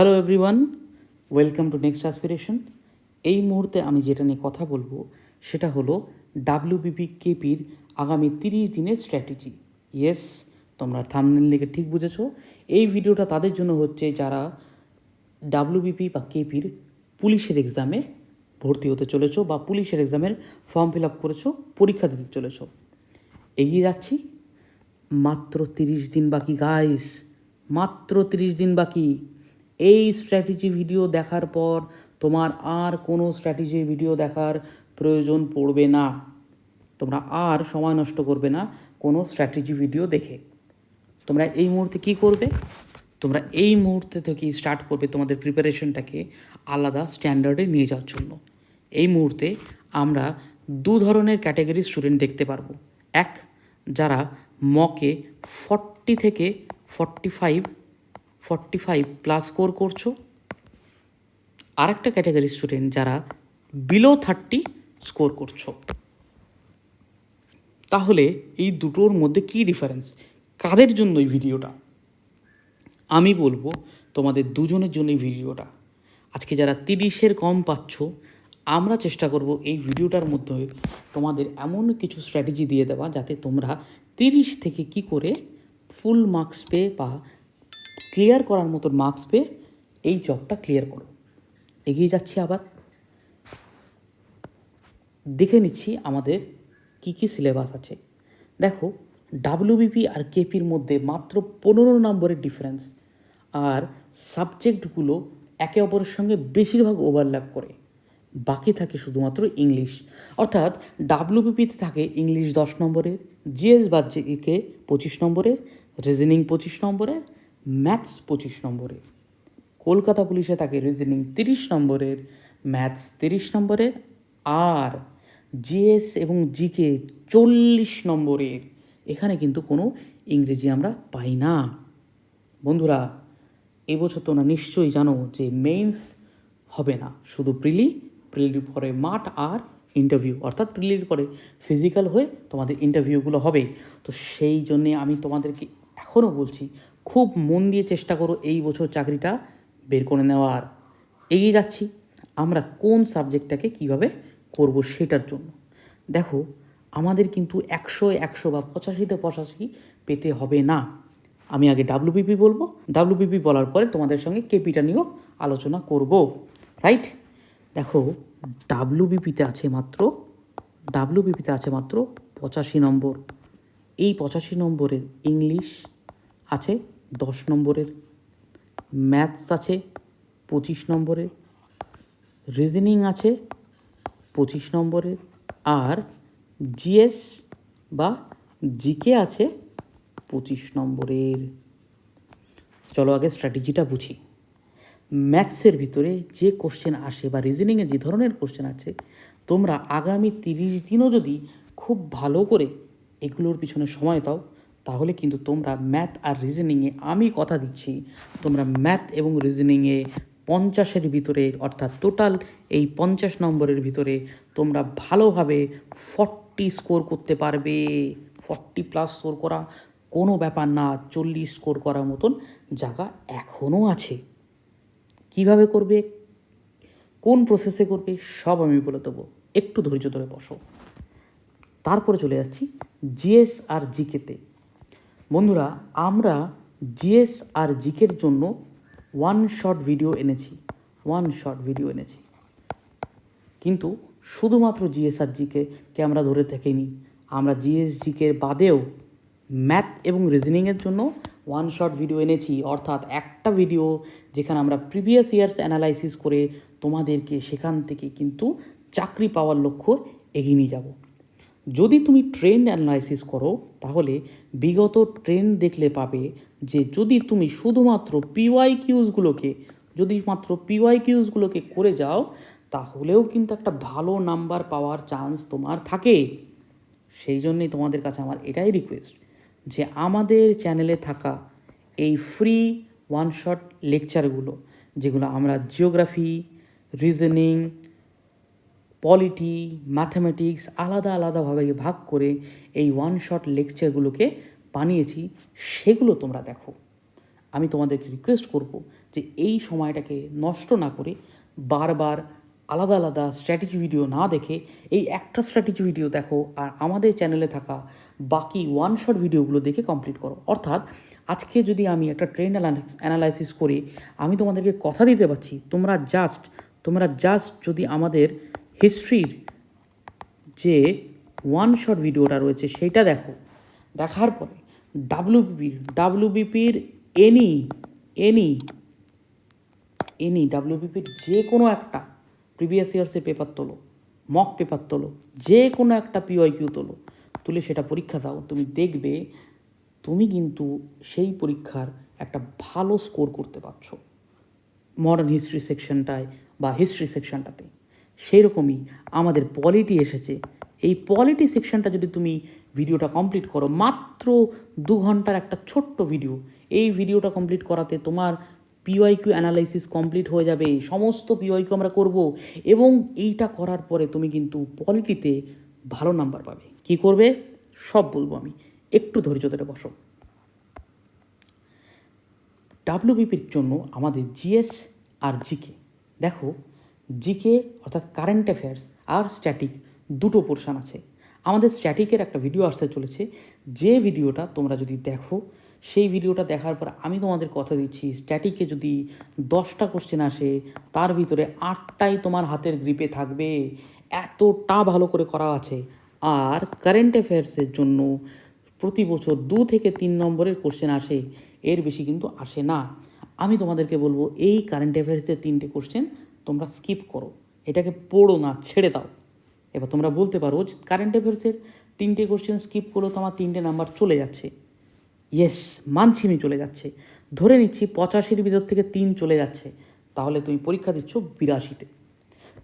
Hello everyone welcome to Next Aspiration এই মুহূর্তে আমি যেটা নিয়ে কথা বলব, সেটা হলো ডাব্লিউবিপি কেপির আগামী তিরিশ দিনের স্ট্র্যাটেজি ইয়েস তোমরা থামনেল দিকে ঠিক বুঝেছ। এই ভিডিওটা তাদের জন্য হচ্ছে যারা ডাব্লিউবিপি বা কেপির পুলিশের এক্সামে ভর্তি হতে চলেছো বা পুলিশের এক্সামের ফর্ম ফিল আপ করেছ, পরীক্ষা দিতে চলেছো। এগিয়ে যাচ্ছি। মাত্র তিরিশ দিন বাকি গাইস মাত্র তিরিশ দিন বাকি। এই স্ট্র্যাটেজি ভিডিও দেখার পর তোমার আর কোনো স্ট্র্যাটেজি ভিডিও দেখার প্রয়োজন পড়বে না। তোমরা আর সময় নষ্ট করবে না কোনো স্ট্র্যাটেজি ভিডিও দেখে। তোমরা এই মুহূর্তে কি করবে? তোমরা এই মুহূর্তে থেকেই স্টার্ট করবে তোমাদের প্রিপারেশনটাকে আলাদা স্ট্যান্ডার্ডে নিয়ে যাওয়ার জন্য। এই মুহূর্তে আমরা দু ধরনের ক্যাটাগরি স্টুডেন্ট দেখতে পারব। এক, যারা মকে ফর্টি থেকে forty five forty five plus score করছ। আরেকটা ক্যাটাগরি স্টুডেন্ট যারা বিলো থার্টি স্কোর করছ। তাহলে এই দুটোর মধ্যে কী ডিফারেন্স কাদের জন্য এই ভিডিওটা আমি বলব তোমাদের দুজনের জন্য এই ভিডিওটা আজকে যারা তিরিশের কম পাচ্ছ, আমরা চেষ্টা করব এই ভিডিওটার মধ্যে তোমাদের এমন কিছু স্ট্র্যাটেজি দিয়ে দেওয়া যাতে তোমরা তিরিশ থেকে কি করে ফুল মার্কস পেয়ে বা ক্লিয়ার করার মতন মার্কস পেয়ে এই জবটা ক্লিয়ার করো। এগিয়ে যাচ্ছি আবার। দেখে নিচ্ছি আমাদের কি কি সিলেবাস আছে। দেখো ডাব্লিউবিপি আর কেপির মধ্যে মাত্র পনেরো নম্বরের ডিফারেন্স আর সাবজেক্টগুলো একে অপরের সঙ্গে বেশিরভাগ ওভারল্যাপ করে। বাকি থাকে শুধুমাত্র ইংলিশ অর্থাৎ ডাব্লিউবিপিতে থাকে ইংলিশ দশ নম্বরের জিএস বা জিকে পঁচিশ নম্বরে রিজনিং পঁচিশ নম্বরে ম্যাথস পঁচিশ নম্বরে। কলকাতা পুলিশে থাকে রিজনিং তিরিশ নম্বরের, ম্যাথস তিরিশ নম্বরের, আর জিএস এবং জিকে চল্লিশ নম্বরের। এখানে কিন্তু কোনো ইংরেজি আমরা পাই না। বন্ধুরা, এবছর তোমরা নিশ্চয়ই জানো যে মেইনস হবে না। শুধু প্রিলি, প্রিলির পরে মাঠ আর ইন্টারভিউ। অর্থাৎ প্রিলির পরে ফিজিক্যাল হয়ে তোমাদের ইন্টারভিউগুলো হবে। তো সেই জন্যে আমি তোমাদেরকে এখনও বলছি খুব মন দিয়ে চেষ্টা করো এই বছর চাকরিটা বের করে নেওয়ার। এগিয়ে যাচ্ছি। আমরা কোন সাবজেক্টটাকে কীভাবে করব সেটার জন্য। দেখো, আমাদের কিন্তু একশো একশো বা পঁচাশিতে পঁচাশি পেতে হবে না। আমি আগে ডাব্লিউবিপি বলব। ডাব্লিউবিপি বলার পরে তোমাদের সঙ্গে কেপিটা নিয়েও আলোচনা করব। রাইট দেখো ডাব্লিউবিপিতে আছে মাত্র ডাব্লিউবিপিতে আছে মাত্র পঁচাশি নম্বর। এই পঁচাশি নম্বরের ইংলিশ আছে দশ নম্বরের, ম্যাথস আছে পঁচিশ নম্বরের, রিজনিং আছে পঁচিশ নম্বরের, আর জিএস বা জিকে আছে পঁচিশ নম্বরের। চলো আগে স্ট্র্যাটেজিটা বুঝি। ম্যাথসের ভিতরে যে কোশ্চেন আসে বা রিজনিংয়ে যে ধরনের কোশ্চেন আছে, তোমরা আগামী তিরিশ দিনও যদি খুব ভালো করে এগুলোর পিছনে সময় দাও তাহলে কিন্তু তোমরা ম্যাথ আর রিজনিংয়ে আমি কথা দিচ্ছি, তোমরা ম্যাথ এবং রিজনিংয়ে পঞ্চাশের ভিতরে, অর্থাৎ টোটাল এই পঞ্চাশ নম্বরের ভিতরে তোমরা ভালোভাবে ফর্টি স্কোর করতে পারবে। ফর্টি প্লাস স্কোর করা কোনো ব্যাপার না, চল্লিশ স্কোর করার মতন জায়গা এখনও আছে। কীভাবে করবে? কোন প্রসেসে করবে? সব আমি বলে দেবো। একটু ধৈর্য ধরে বসো। তারপরে চলে যাচ্ছি জিএস আর জিকেতে বন্ধুরা, আমরা জিএস আর জিকের জন্য ওয়ান শট ভিডিও এনেছি ওয়ান শট ভিডিও এনেছি। কিন্তু শুধুমাত্র জিএস আর জিকে কে আমরা ধরে থেকেনি আমরা জিএস জিকে বাদেও ম্যাথ এবং রিজনিংয়ের জন্য ওয়ান শট ভিডিও এনেছি। অর্থাৎ একটা ভিডিও যেখানে আমরা প্রিভিয়াস ইয়ার্স অ্যানালাইসিস করে তোমাদেরকে সেখান থেকে কিন্তু চাকরি পাওয়ার লক্ষ্য এগিয়ে নিয়ে যাব। যদি তুমি ট্রেন্ড অ্যানালাইসিস করো, তাহলে বিগত ট্রেন্ড দেখলে পাবে যে যদি তুমি শুধুমাত্র পিওয়াই কিউজগুলোকে যদি মাত্র পিওয়াই কিউজগুলোকে করে যাও, তাহলেও কিন্তু একটা ভালো নাম্বার পাওয়ার চান্স তোমার থাকে। সেই জন্যই তোমাদের কাছে আমার এটাই রিকোয়েস্ট যে আমাদের চ্যানেলে থাকা এই ফ্রি ওয়ান শট লেকচারগুলো যেগুলো আমরা জিওগ্রাফি রিজনিং পলিটি ম্যাথামেটিক্স আলাদা আলাদাভাবে ভাগ করে এই ওয়ান শট লেকচারগুলোকে বানিয়েছি, সেগুলো তোমরা দেখো। আমি তোমাদেরকে রিকোয়েস্ট করব যে এই সময়টাকে নষ্ট না করে বারবার আলাদা আলাদা স্ট্র্যাটেজি ভিডিও না দেখে এই একটা স্ট্র্যাটেজি ভিডিও দেখো আর আমাদের চ্যানেলে থাকা বাকি ওয়ান শট ভিডিওগুলো দেখে কমপ্লিট করো। অর্থাৎ আজকে যদি আমি একটা ট্রেন অ্যানালাইসিস করে আমি তোমাদেরকে কথা দিতে পারছি, তোমরা জাস্ট তোমরা জাস্ট যদি আমাদের হিস্ট্রির যে ওয়ান শট ভিডিওটা রয়েছে সেইটা দেখো। দেখার পরে ডাব্লিউবিপির ডাব্লিউবিপির এনি এনি এনি ডাব্লিউবিপির যে কোনো একটা প্রিভিয়াস ইয়ার্সের পেপার তোলো মক পেপার তোলো, যে কোনো একটা পিওয়াই কিউ তোলো, তুলে সেটা পরীক্ষা দাও। তুমি দেখবে তুমি কিন্তু সেই পরীক্ষার একটা ভালো স্কোর করতে পারছ। মডার্ন হিস্ট্রি সেকশনটায় বা হিস্ট্রি সেকশনটাতে সেই রকমই আমাদের পলিটি এসেছে। এই পলিটি সেকশনটা যদি তুমি ভিডিওটা কমপ্লিট করো, মাত্র দু ঘণ্টার একটা ছোট্ট ভিডিও এই ভিডিওটা কমপ্লিট করাতে তোমার পিওয়াইকিউ অ্যানালাইসিস কমপ্লিট হয়ে যাবে সমস্ত পিওয়াইকিউ আমরা করব এবং এইটা করার পরে তুমি কিন্তু পলিটিতে ভালো নাম্বার পাবে। কি করবে? সব বলব আমি। একটু ধৈর্য ধরে বসো। ডাব্লিউবিপির জন্য আমাদের জিএস আর জিকে দেখো জিকে অর্থাৎ কারেন্ট অ্যাফেয়ার্স আর স্ট্যাটিক দুটো পোর্শন আছে। আমাদের স্ট্যাটিকের একটা ভিডিও আসতে চলেছে। যে ভিডিওটা তোমরা যদি দেখো, সেই ভিডিওটা দেখার পর আমি তোমাদের কথা দিচ্ছি স্ট্যাটিকে যদি দশটা কোশ্চেন আসে, তার ভিতরে আটটাই তোমার হাতের গ্রিপে থাকবে। এতটা ভালো করে করা আছে। আর কারেন্ট অ্যাফেয়ার্সের জন্য প্রতি বছর দু থেকে তিন নম্বরের কোশ্চেন আসে। এর বেশি কিন্তু আসে না। আমি তোমাদেরকে বলব, এই কারেন্ট অ্যাফেয়ার্সের তিনটে কোশ্চেন তোমরা স্কিপ করো। এটাকে পড়ো না, ছেড়ে দাও। এবার তোমরা বলতে পারো যে কারেন্ট অ্যাফেয়ার্সের তিনটে কোশ্চেন স্কিপ করল তো আমার তিনটে নাম্বার চলে যাচ্ছে। ইয়েস মানছি আমি চলে যাচ্ছে। ধরে নিচ্ছি পঁচাশির ভিতর থেকে তিন চলে যাচ্ছে। তাহলে তুমি পরীক্ষা দিচ্ছ বিরাশিতে।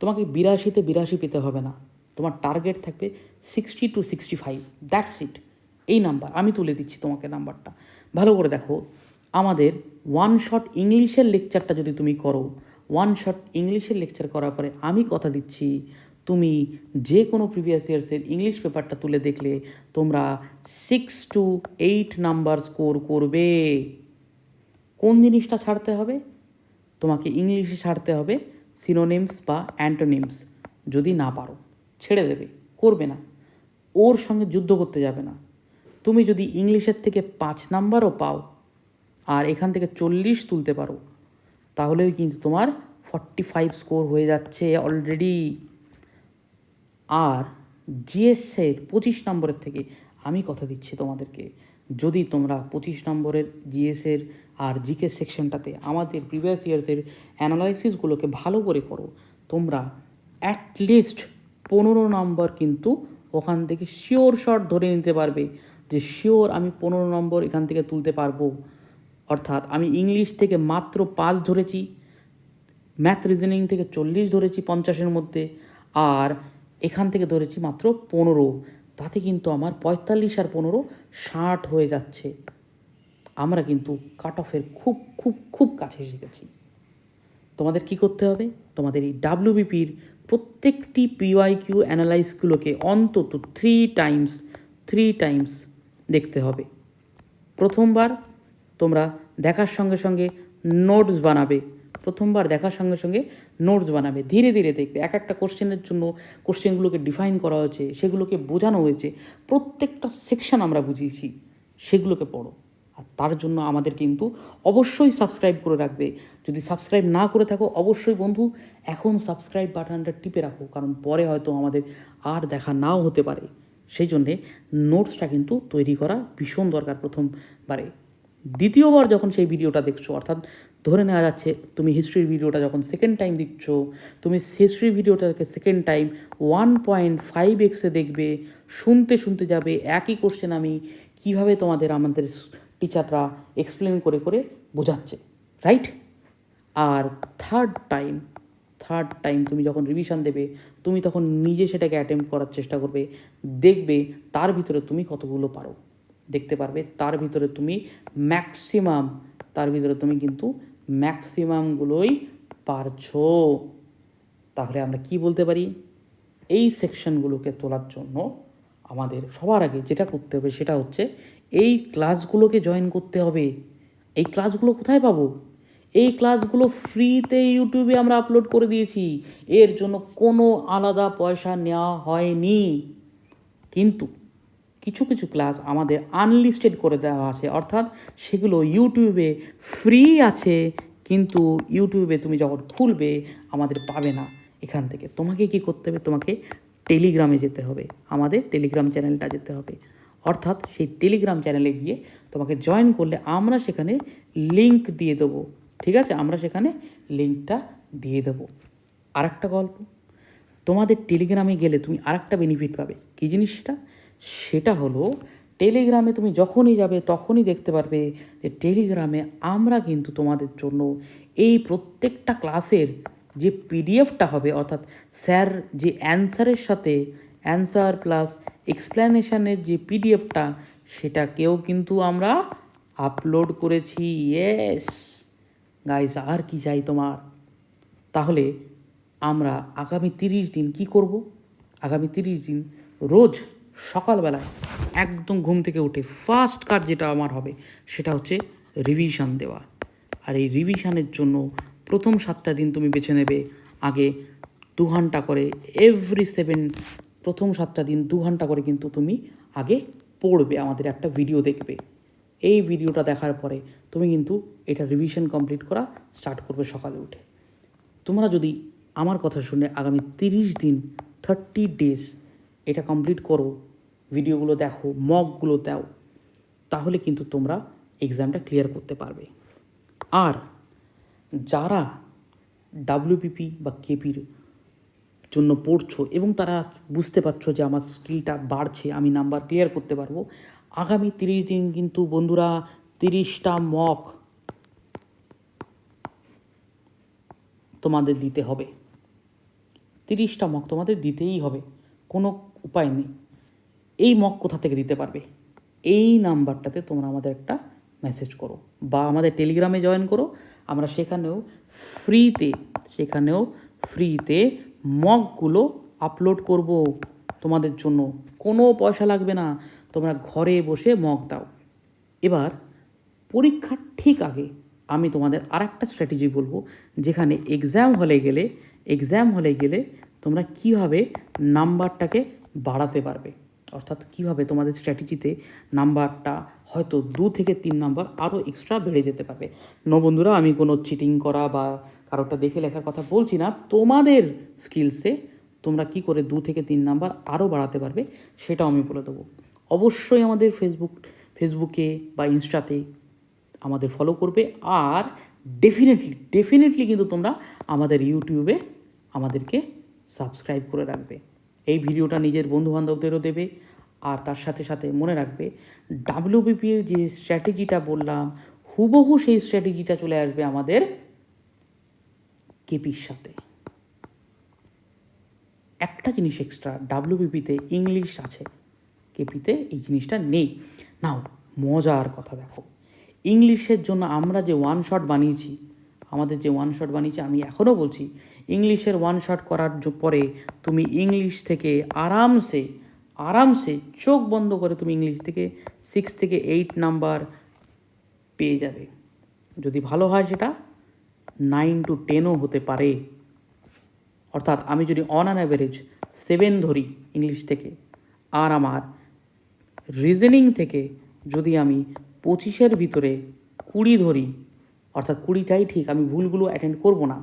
তোমাকে বিরাশিতে বিরাশি পেতে হবে না। তোমার টার্গেট থাকবে sixty to sixty five that's it এই নাম্বার আমি তুলে দিচ্ছি তোমাকে নাম্বারটা ভালো করে দেখো। আমাদের ওয়ান শট ইংলিশের লেকচারটা যদি তুমি করো ওয়ান শট ইংলিশের লেকচার করার পরে আমি কথা দিচ্ছি, তুমি যে কোনো প্রিভিয়াস ইয়ার্সের ইংলিশ পেপারটা তুলে দেখলে তোমরা six to eight number score করবে। কোন জিনিসটা ছাড়তে হবে? তোমাকে ইংলিশে ছাড়তে হবে সিনোনিমস বা অ্যান্টোনিমস যদি না পারো, ছেড়ে দেবে, করবে না। ওর সঙ্গে যুদ্ধ করতে যাবে না। তুমি যদি ইংলিশের থেকে পাঁচ নাম্বারও পাও, আর এখান থেকে চল্লিশ তুলতে পারো তাহলেও কিন্তু তোমার ফর্টি ফাইভ স্কোর হয়ে যাচ্ছে অলরেডি আর জিএসের পঁচিশ নম্বরের থেকে আমি কথা দিচ্ছি তোমাদেরকে। যদি তোমরা পঁচিশ নম্বরের জিএসের আর জিকে সেকশনটাতে আমাদের প্রিভিয়াস ইয়ার্সের অ্যানালাইসিসগুলোকে ভালো করে করো, তোমরা অ্যাটলিস্ট পনেরো নম্বর কিন্তু ওখান থেকে শিওর শট ধরে নিতে পারবে। যে শিওর আমি পনেরো নম্বর এখান থেকে তুলতে পারব। অর্থাৎ আমি ইংলিশ থেকে মাত্র পাঁচ ধরেছি, ম্যাথ রিজনিং থেকে চল্লিশ ধরেছি পঞ্চাশের মধ্যে, আর এখান থেকে ধরেছি মাত্র পনেরো। তাতে কিন্তু আমার পঁয়তাল্লিশ আর পনেরো ষাট হয়ে যাচ্ছে। আমরা কিন্তু কাট অফের খুব খুব খুব কাছে এসে গেছি। তোমাদের কি করতে হবে? তোমাদের এই ডাব্লিউবিপির প্রত্যেকটি পিওয়াই কিউ অ্যানালাইসগুলোকে অন্তত থ্রি টাইমস থ্রি টাইমস দেখতে হবে। প্রথমবার তোমরা দেখার সঙ্গে সঙ্গে নোটস বানাবে। প্রথমবার দেখার সঙ্গে সঙ্গে নোটস বানাবে। ধীরে ধীরে দেখবে। এক একটা কোশ্চেনের জন্য কোশ্চেনগুলোকে ডিফাইন করা হয়েছে, সেগুলোকে বোঝানো হয়েছে। প্রত্যেকটা সেকশন আমরা বুঝিয়েছি, সেগুলোকে পড়ো। আর তার জন্য আমাদের কিন্তু অবশ্যই সাবস্ক্রাইব করে রাখবে। যদি সাবস্ক্রাইব না করে থাকো, অবশ্যই বন্ধু, এখন সাবস্ক্রাইব বাটনটা টিপে রাখো। কারণ পরে হয়তো আমাদের আর দেখা নাও হতে পারে। সেই জন্যে নোটসটা কিন্তু তৈরি করা ভীষণ দরকার প্রথমবারে। দ্বিতীয়বার যখন সেই ভিডিওটা দেখছ, অর্থাৎ ধরে নেওয়া যাচ্ছে তুমি হিস্ট্রির ভিডিওটা যখন সেকেন্ড টাইম দিচ্ছ, তুমি হিস্ট্রি ভিডিওটাকে second time one point five এক্সে দেখবে, শুনতে শুনতে যাবে একই কোশ্চেন আমি কীভাবে তোমাদের, আমাদের টিচাররা এক্সপ্লেন করে করে বোঝাচ্ছে রাইট আর থার্ড টাইম থার্ড টাইম তুমি যখন রিভিশন দেবে, তুমি তখন নিজে সেটাকে অ্যাটেম্প করার চেষ্টা করবে, দেখবে তার ভিতরে তুমি কতগুলো পারো। দেখতে পারবে, তার ভিতরে তুমি ম্যাক্সিমাম তার ভিতরে তুমি কিন্তু ম্যাক্সিমামগুলোই পারছ। তাহলে আমরা কি বলতে পারি? এই সেকশনগুলোকে তোলার জন্য আমাদের সবার আগে যেটা করতে হবে সেটা হচ্ছে এই ক্লাসগুলোকে জয়েন করতে হবে। এই ক্লাসগুলো কোথায় পাবো? এই ক্লাসগুলো ফ্রিতে ইউটিউবে আমরা আপলোড করে দিয়েছি। এর জন্য কোনো আলাদা পয়সা নেওয়া হয়নি। কিন্তু কিছু কিছু ক্লাস আমাদের আনলিস্টেড করে দেওয়া আছে। অর্থাৎ সেগুলো ইউটিউবে ফ্রি আছে, কিন্তু ইউটিউবে তুমি যখন খুলবে, আমাদের পাবে না এখান থেকে। তোমাকে কি করতে হবে? তোমাকে টেলিগ্রামে যেতে হবে। আমাদের টেলিগ্রাম চ্যানেলটা যেতে হবে। অর্থাৎ সেই টেলিগ্রাম চ্যানেলে গিয়ে তোমাকে জয়েন করলে আমরা সেখানে লিংক দিয়ে দেবো। ঠিক আছে? আমরা সেখানে লিঙ্কটা দিয়ে দেবো। আর একটা গল্প। তোমাদের টেলিগ্রামে গেলে তুমি আরেকটা বেনিফিট পাবে। কী জিনিসটা? সেটা হলো, টেলিগ্রামে তুমি যখনই যাবে তখনই দেখতে পারবে যে টেলিগ্রামে আমরা কিন্তু তোমাদের জন্য এই প্রত্যেকটা ক্লাসের যে পিডিএফটা হবে, অর্থাৎ স্যার যে অ্যান্সারের সাথে, অ্যান্সার প্লাস এক্সপ্লেনেশনের যে পিডিএফটা সেটাকেও কিন্তু আমরা আপলোড করেছি। ইয়েস! গাইস, আর কি চাই তোমার? তাহলে আমরা আগামী তিরিশ দিন কি করব? আগামী তিরিশ দিন রোজ সকালবেলায় একদম ঘুম থেকে উঠে ফার্স্ট কাজ যেটা আমার হবে, সেটা হচ্ছে রিভিশন দেওয়া। আর এই রিভিশনের জন্য প্রথম সাতটা দিন তুমি বেছে নেবে আগে দু ঘণ্টা করে এভরি সেভেন প্রথম সাতটা দিন দু ঘণ্টা করে কিন্তু তুমি আগে পড়বে, আমাদের একটা ভিডিও দেখবে। এই ভিডিওটা দেখার পরে তুমি কিন্তু এটা রিভিশন কমপ্লিট করা স্টার্ট করবে সকালে উঠে। তোমরা যদি আমার কথা শুনে আগামী তিরিশ দিন থার্টি ডেজ এটা কমপ্লিট করো ভিডিওগুলো দেখো মকগুলো দাও, তাহলে কিন্তু তোমরা এক্সামটা ক্লিয়ার করতে পারবে। আর যারা ডাব্লিউপিপি বা কেপির জন্য পড়ছো এবং তারা বুঝতে পারছ যে আমার স্কিলটা বাড়ছে, আমি নাম্বার ক্লিয়ার করতে পারব, আগামী তিরিশ দিন কিন্তু বন্ধুরা তিরিশটা মক তোমাদের দিতে হবে। তিরিশটা মক তোমাদের দিতেই হবে। কোনো উপায় নেই। এই মক কোথা থেকে দিতে পারবে? এই নাম্বারটাতে তোমরা আমাদের একটা মেসেজ করো বা আমাদের টেলিগ্রামে জয়েন করো। আমরা সেখানেও ফ্রিতে সেখানেও ফ্রিতে মকগুলো আপলোড করব। তোমাদের জন্য কোনো পয়সা লাগবে না। তোমরা ঘরে বসে মক দাও। এবার পরীক্ষার ঠিক আগে আমি তোমাদের আর একটা স্ট্র্যাটেজি বলব। যেখানে এক্সাম হলে গেলে এক্সাম হলে গেলে তোমরা কীভাবে নাম্বারটাকে বাড়াতে পারবে। অর্থাৎ কীভাবে তোমাদের স্ট্র্যাটেজিতে নাম্বারটা হয়তো দু থেকে তিন নাম্বার আরও এক্সট্রা বেড়ে যেতে পারবে। ন বন্ধুরা, আমি কোনো চিটিং করা বা কারোটা দেখে লেখার কথা বলছি না। তোমাদের স্কিলসে তোমরা কি করে দু থেকে তিন নাম্বার আরও বাড়াতে পারবে সেটাও আমি বলে দেবো। অবশ্যই আমাদের ফেসবুক ফেসবুকে বা ইনস্টাতে আমাদের ফলো করবে। আর ডেফিনেটলি ডেফিনেটলি কিন্তু তোমরা আমাদের ইউটিউবে আমাদেরকে সাবস্ক্রাইব করে রাখবে। এই ভিডিওটা নিজের বন্ধুবান্ধবদেরও দেবে আর তার সাথে সাথে মনে রাখবে ডাব্লিউবিপির যে স্ট্র্যাটেজিটা বললাম, হুবহু সেই স্ট্র্যাটেজিটা চলে আসবে আমাদের কেপির সাথে। একটা জিনিস এক্সট্রা ডাব্লিউবিপিতে ইংলিশ আছে, কেপিতে এই জিনিসটা নেই। নাও, মজার কথা দেখো। ইংলিশের জন্য আমরা যে ওয়ান শট বানিয়েছি আমাদের যে ওয়ান শট বানিয়েছে, আমি এখনও বলছি, ইংলিশের ওয়ান শট করার পরে তুমি ইংলিশ থেকে আরামসে আরামসে চোখ বন্ধ করে তুমি ইংলিশ থেকে সিক্স থেকে এইট নাম্বার পেয়ে যাবে। যদি ভালো হয় সেটা নাইন টু টেনও হতে পারে। অর্থাৎ আমি যদি অন অ্যান অ্যাভারেজ সেভেন ধরি ইংলিশ থেকে, আর আমার রিজনিং থেকে যদি আমি পঁচিশের ভিতরে কুড়ি ধরি অর্থাৎ কুড়িটাই ঠিক, আমি ভুলগুলো অ্যাটেন্ড করব না।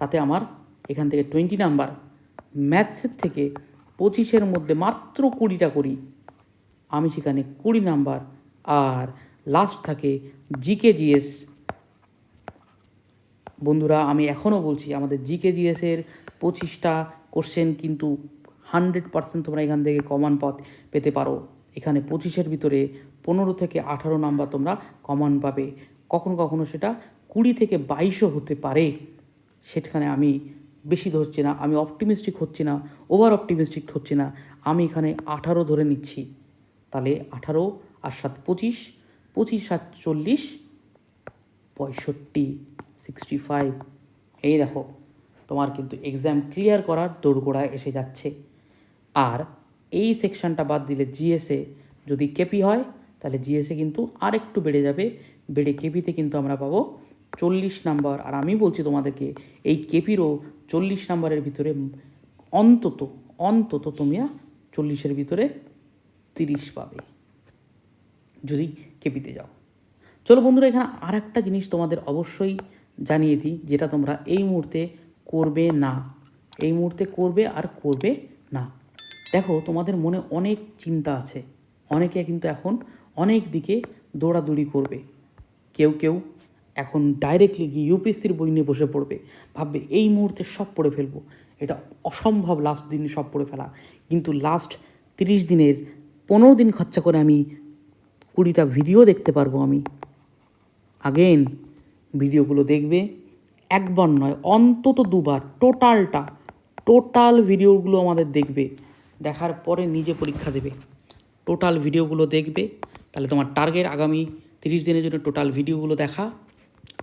তাতে আমার এখান থেকে টোয়েন্টি নাম্বার ম্যাথসের থেকে পঁচিশের মধ্যে মাত্র কুড়িটা করি। আমি সেখানে কুড়ি নাম্বার আর লাস্ট থাকে জিকে জিএস বন্ধুরা, আমি এখনও বলছি, আমাদের জিকে জিএসের পঁচিশটা কোশ্চেন কিন্তু হান্ড্রেড পার্সেন্ট তোমরা এখান থেকে কমন পথ পেতে পারো। এখানে পঁচিশের ভিতরে পনেরো থেকে আঠারো নাম্বার তোমরা কমন পাবে। কখনো কখনো সেটা কুড়ি থেকে বাইশও হতে পারে। সেখানে আমি বেশি ধরছি না, আমি অপটিমিস্টিক হচ্ছি না ওভার অপটিমিস্টিক হচ্ছি না। আমি এখানে আঠারো ধরে নিচ্ছি। তাহলে আঠারো আর সাত পঁচিশ পঁচিশ, সাত চল্লিশ, পঁয়ষট্টি সিক্সটি ফাইভ এই দেখো, তোমার কিন্তু এক্সাম ক্লিয়ার করার দোরগোড়ায় এসে যাচ্ছে। আর এই সেকশনটা বাদ দিলে জিএসএ যদি কেপি হয়, তাহলে জিএসএ কিন্তু আর একটু বেড়ে যাবে। বেড়ে কেপিতে কিন্তু আমরা পাবো চল্লিশ নাম্বার। আর আমি বলছি তোমাদেরকে, এই কেপিরও চল্লিশ নাম্বারের ভিতরে অন্তত অন্তত তোমরা চল্লিশের ভিতরে তিরিশ পাবে। যদি কেপিতে যাও। চলো বন্ধুরা, এখানে আর একটা জিনিস তোমাদের অবশ্যই জানিয়ে দিই, যেটা তোমরা এই মুহূর্তে করবে না। এই মুহূর্তে করবে আর করবে না। দেখো, তোমাদের মনে অনেক চিন্তা আছে। অনেকে কিন্তু এখন অনেক দিকে দৌড়াদৌড়ি করবে। কেউ কেউ এখন ডাইরেক্টলি গিয়ে ইউপিএসসির বই নিয়ে বসে পড়বে, ভাববে এই মুহূর্তে সব পড়ে ফেলব। এটা অসম্ভব লাস্ট দিনে সব পড়ে ফেলা। কিন্তু লাস্ট তিরিশ দিনের পনেরো দিন খরচা করে আমি কুড়িটা ভিডিও দেখতে পারব আমি। আগেন ভিডিওগুলো দেখবে, একবার নয়, অন্তত দুবার টোটালটা টোটাল ভিডিওগুলো আমাদের দেখবে, দেখার পরে নিজে পরীক্ষা দেবে। টোটাল ভিডিওগুলো দেখবে, তাহলে তোমার টার্গেট আগামী তিরিশ দিনের জন্য টোটাল ভিডিওগুলো দেখা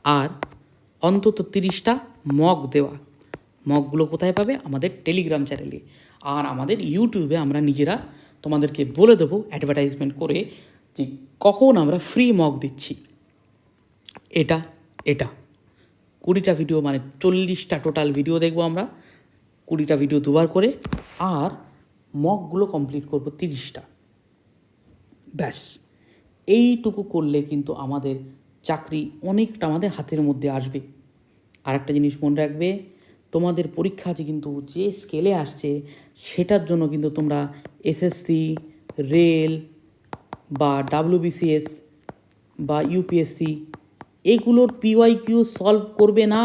আর অন্তত তিরিশটা মগ দেওয়া। মগগুলো কোথায় পাবে? আমাদের টেলিগ্রাম চ্যানেলে আর আমাদের ইউটিউবে আমরা নিজেরা তোমাদেরকে বলে দেবো অ্যাডভার্টাইজমেন্ট করে যে কখন আমরা ফ্রি মগ দিচ্ছি। এটা এটা। কুড়িটা ভিডিও মানে চল্লিশটা টোটাল ভিডিও দেখব আমরা। কুড়িটা ভিডিও দুবার করে। আর মগগুলো কমপ্লিট করব তিরিশটা। ব্যাস। এইটুকু করলে কিন্তু আমাদের চাকরি অনেকটা আমাদের হাতের মধ্যে আসবে। আর একটা জিনিস মনে রাখবে, তোমাদের পরীক্ষা যে কিন্তু যে স্কেলে আসছে, সেটার জন্য কিন্তু তোমরা এসএসসি রেল বা ডাব্লিউবিসিএস বা ইউপিএসসি এগুলোর পিওয়াই কিউ সলভ করবে না।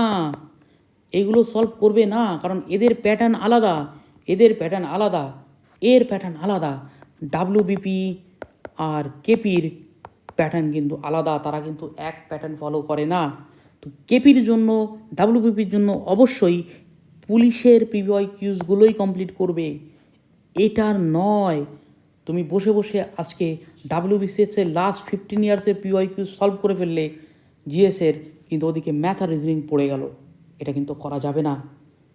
এগুলো সলভ করবে না, কারণ এদের প্যাটার্ন আলাদা, এদের প্যাটার্ন আলাদা, এর প্যাটার্ন আলাদা। ডাব্লিউবিপি আর কেপির প্যাটার্ন কিন্তু আলাদা, তারা কিন্তু এক প্যাটার্ন ফলো করে না। তো কেপির জন্য ডাব্লিউবিপির জন্য অবশ্যই পুলিশের পিওয়াই কিউজগুলোই কমপ্লিট করবে। এটার নয়, তুমি বসে বসে আজকে ডাব্লিউবিসিএসের লাস্ট ফিফটিন ইয়ার্সের পিওয়াই কিউ সলভ করে ফেললে জিএসের কিন্তু ওদিকে ম্যাথ আর রিজনিং পড়ে গেল। এটা কিন্তু করা যাবে না।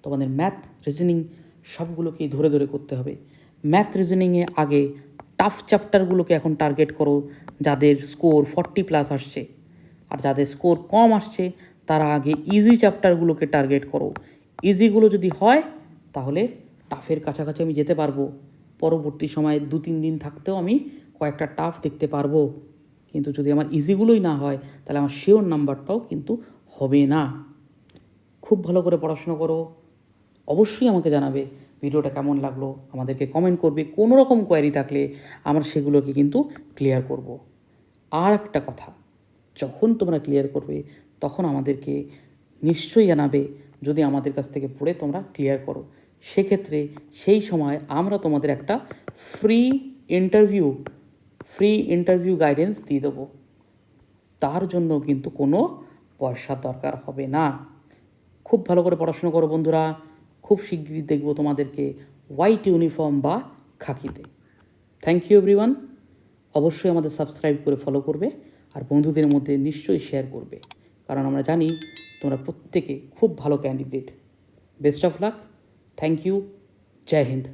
তোমাদের ম্যাথ রিজনিং সবগুলোকেই ধরে ধরে করতে হবে। ম্যাথ রিজনিংয়ে আগে টাফ চ্যাপ্টারগুলোকে এখন টার্গেট করো। যাদের স্কোর ফর্টি প্লাস আসছে। আর যাদের স্কোর কম আসছে, তারা আগে ইজি চ্যাপ্টারগুলোকে টার্গেট করো। ইজিগুলো যদি হয়, তাহলে টাফের কাছাকাছি আমি যেতে পারব। পরবর্তী সময়ে দু, তিন দিন থাকতেও আমি কয়েকটা টাফ দেখতে পারব। কিন্তু যদি আমার ইজিগুলোই না হয়, তাহলে আমার শিওর নাম্বারটাও কিন্তু হবে না। খুব ভালো করে পড়াশোনা করো। অবশ্যই আমাকে জানাবে। ভিডিওটা কেমন লাগল আমাদেরকে কমেন্ট করবে। কোনো রকম কোয়ারি থাকলে আমরা সেগুলোকে কিন্তু ক্লিয়ার করব। আর একটা কথা, যখন তোমরা ক্লিয়ার করবে, তখন আমাদেরকে নিশ্চয়ই জানাবে যদি আমাদের কাছ থেকে পড়ে তোমরা ক্লিয়ার করো। সেক্ষেত্রে সেই সময় আমরা তোমাদের একটা free interview free interview guidance দিয়ে দেবো। তার জন্য কিন্তু কোনো পয়সা দরকার হবে না। খুব ভালো করে পড়াশোনা করো বন্ধুরা। খুব শিগগিরই দেখব তোমাদেরকে হোয়াইট ইউনিফর্ম বা খাকিতে। থ্যাংক ইউ এভরিওয়ান অবশ্যই আমাদের সাবস্ক্রাইব করে ফলো করবে আর বন্ধুদের মধ্যে নিশ্চয়ই শেয়ার করবে। কারণ আমরা জানি তোমরা প্রত্যেকে খুব ভালো candidate best of luck thank you Joy Hind